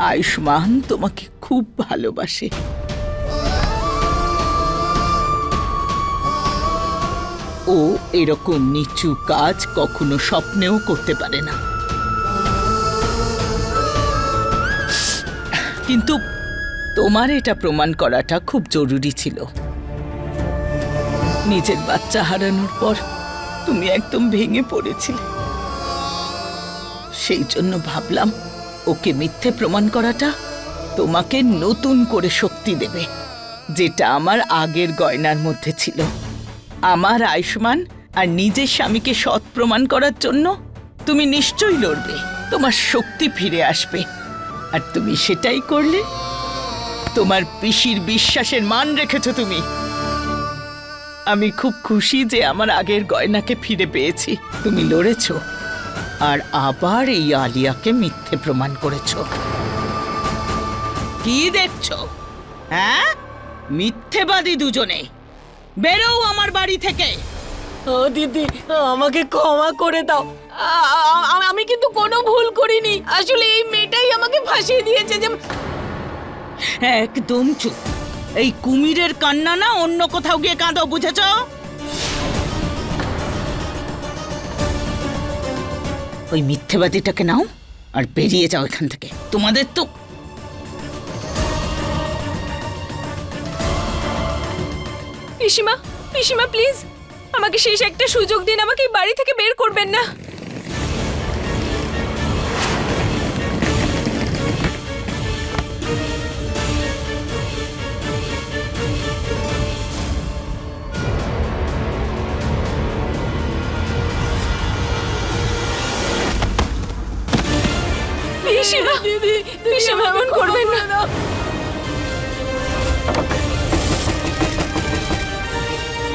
আয়ুষ্মান তোমাকে খুব ভালোবাসে। ও এরকম নিচু কাজ কখনো স্বপ্নেও করতে পারে না। কিন্তু তোমার এটা প্রমাণ করাটা খুব জরুরি ছিল। নিজের বাচ্চা হারানোর পর তুমি একদম ভেঙে পড়েছিলে। সেই জন্য ভাবলাম ওকে মিথ্যে প্রমাণ করাটা তোমাকে নতুন করে শক্তি দেবে, যেটা আমার আগের গয়নার মধ্যে ছিল। আমার আয়ুষ্মান আর নিজের স্বামীকে সৎ প্রমাণ করার জন্য তুমি নিশ্চয়ই লড়বে, তোমার শক্তি ফিরে আসবে। আর তুমি সেটাই করলে তোমার পিসির বিশ্বাসের মান রেখেছো তুমি। আমি খুব খুশি যে আমার আগের গয়নাকে ফিরে পেয়েছি। তুমি লড়েছো। আর আবার এই আলিয়াকে মিথ্যে প্রমাণ করেছ। কি দেখছ? হ্যাঁ? মিথ্যেবাদী দুজনে। বেরো আমার বাড়ি থেকে। ও দিদি আমাকে ক্ষমা করে দাও। আমি কিন্তু কোনো ভুল করিনি। আসলে এই মেয়েটাই আমাকে ফাঁসিয়ে দিয়েছে যে একদম চুপ। এই কুমিরের কান্না না অন্য কোথাও গিয়ে কাঁদো বুঝেছ? ওই মিথ্যেবাদীটাকে নাও আর বেরিয়ে যাও এখান থেকে। তোমাদের তো পিসিমা পিসিমা প্লিজ আমাকে শেষ একটা সুযোগ দিন, আমাকে বাড়ি থেকে বের করবেন না। পিসিমা পিসিমা এমন করবেন না